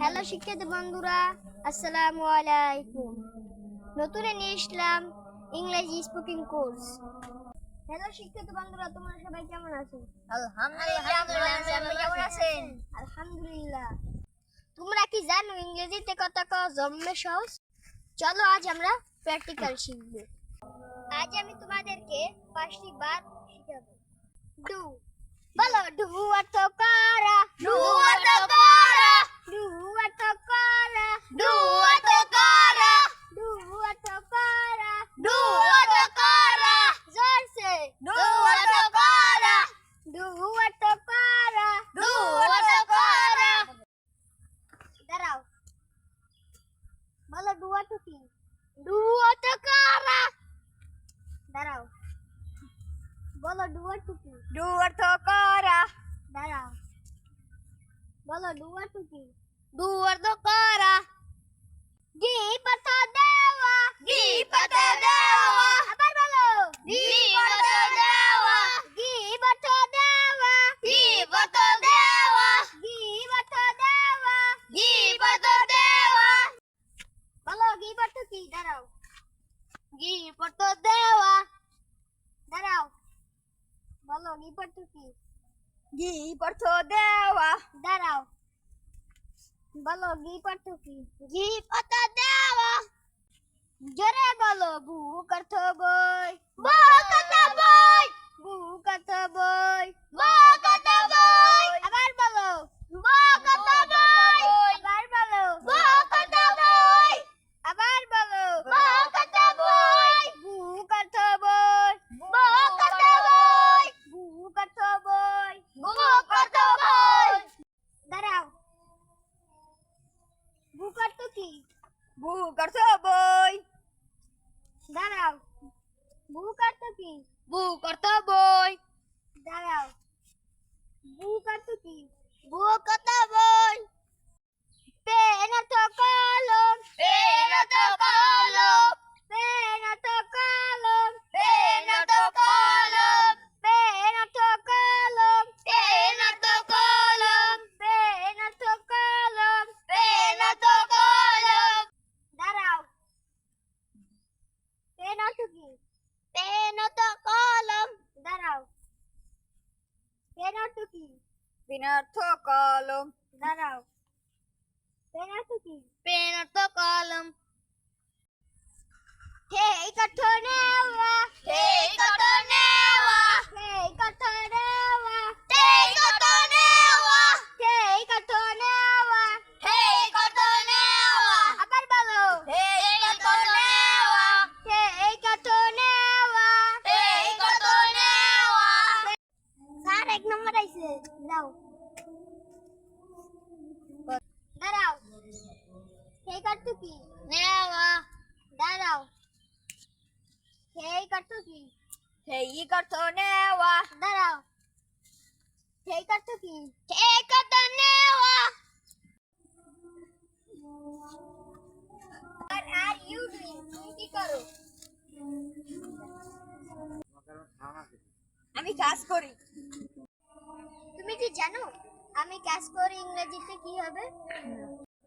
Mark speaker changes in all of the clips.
Speaker 1: Hello শিক্ষিত বন্ধুরা আসসালামু আলাইকুম। নতুন নিয়ে আসলাম ইংরেজি স্পিকিং কোর্স। হ্যালো শিক্ষিত বন্ধুরা তোমরা সবাই কেমন আছো? আলহামদুলিল্লাহ তোমরা কি জানো ইংরেজিতে কথা কওয়া জন্মে সহজ? চলো আজ আমরা প্র্যাকটিক্যাল শিখব। আজ আমি তোমাদেরকে পাঁচটি বার শিখাবো। ডু। বলো ডু অর্থ করা
Speaker 2: ডু অর্থ করা।
Speaker 1: ডু অর্থ করা
Speaker 2: ডু অর্থ করা
Speaker 1: ডু অর্থ করা
Speaker 2: ডু অর্থ করা
Speaker 1: জোরসে
Speaker 2: ডু অর্থ করা
Speaker 1: ডু অর্থ করা
Speaker 2: ডু অর্থ করা
Speaker 1: দাঁড়াও অর্থ কি
Speaker 2: ডু অর্থ করা?
Speaker 1: দাঁড়াও। বলো ডু অর্থ কি
Speaker 2: ডু অর্থ করা?
Speaker 1: দাঁড়াও। বলো ডু অর্থ কি
Speaker 2: ডু অর্থ করা
Speaker 1: গিভ ઘી પડતું
Speaker 2: ઘી પડતો દેવા
Speaker 1: દારાવ બોલો ઘી પડતું ઘી
Speaker 2: પડતો દેવા જરે
Speaker 1: બોલો ભૂ કરતો બોય ભૂ
Speaker 2: કરતો બોય ભૂ
Speaker 1: કરતો બોય বুক অর্থ বই। দাঁড়াও। বুক অর্থ কি?
Speaker 2: বুক অর্থ বই।
Speaker 1: দাঁড়াও। বুক করতো কি?
Speaker 2: বুক অর্থ বই।
Speaker 1: পেন
Speaker 2: পেন অর্থ কলম
Speaker 1: দাঁড়াও পেন অর্থ কি
Speaker 2: পেন অর্থ কলম
Speaker 1: দাঁড়াও পেন অর্থ কি
Speaker 2: পেন অর্থ কলম
Speaker 1: সেই কঠ নেওয়া
Speaker 2: সেই
Speaker 1: এক নম্বর আইছে যাও দাঁড়াও। সেই কাঠ কি?
Speaker 2: নেওয়া
Speaker 1: দাঁড়াও। সেই কাঠ কি?
Speaker 2: সেই কত নেওয়া।
Speaker 1: দাঁড়াও। সেই কাঠ কি?
Speaker 2: সেই কত নেওয়া।
Speaker 1: ইউ ডুইং কি করো?
Speaker 2: আমি কাজ করি।
Speaker 1: তুমি কি জানো, আমি কাজ করি ইংরেজিতে, কি হবে?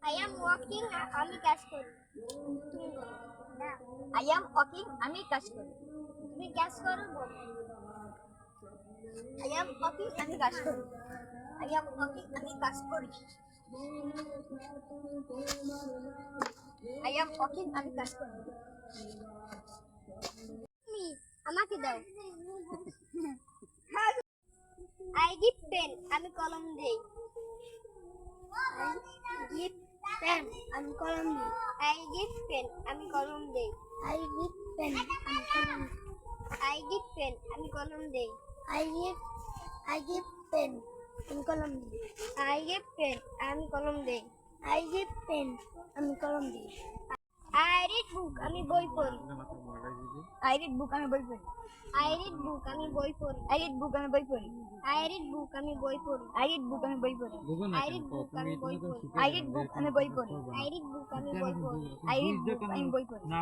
Speaker 1: আই অ্যাম ওয়াকিং আমি কাজ করি।
Speaker 2: আই অ্যাম ওয়াকিং আমি কাজ করি।
Speaker 1: তুমি কাজ করো
Speaker 2: আই অ্যাম ওয়াকিং আমি কাজ করি। আই অ্যাম ওয়াকিং আমি কাজ করি। আই অ্যাম ওয়াকিং আমি কাজ করি।
Speaker 1: আমাকে দাও। আই গিভ পেন আমি কলম দেই। গিভ পেন আমি কলম দেই। আই গিভ পেন আমি কলম দেই। আই গিভ পেন আমি কলম আই গিভ পেন আমি কলম দেই। I give I give pen আমি কলম দেই। আই গিভ পেন আমি কলম দেই। আই গিভ পেন আমি কলম দেই। আই রিড বুক আমি বই পড়ি
Speaker 2: আই রিড বুক আমি বই পড়ি
Speaker 1: আই রিড বুক আমি বই পড়ি
Speaker 2: আই রিড বুক আমি বই পড়ি
Speaker 1: আই রিড বুক আমি বই পড়ি
Speaker 2: আই রিড বুক আমি বই পড়ি
Speaker 3: বুঝো না
Speaker 1: I
Speaker 3: কেন
Speaker 1: read book,
Speaker 3: তুমি
Speaker 1: আমি
Speaker 3: তুমি
Speaker 1: বই
Speaker 3: তো
Speaker 1: পড়ি।
Speaker 3: শিখে
Speaker 2: I
Speaker 3: যাবে,
Speaker 2: read book,
Speaker 3: এরকম
Speaker 2: আমি বই
Speaker 3: কথা
Speaker 2: পড়ি।
Speaker 3: বলবা না।
Speaker 1: আই রিড বুক আমি
Speaker 3: কেন
Speaker 1: বই পড়ি
Speaker 3: বুঝো?
Speaker 2: I read
Speaker 3: বুঝছ
Speaker 2: book,
Speaker 3: কেন?
Speaker 2: আমি বই পড়ি।
Speaker 3: না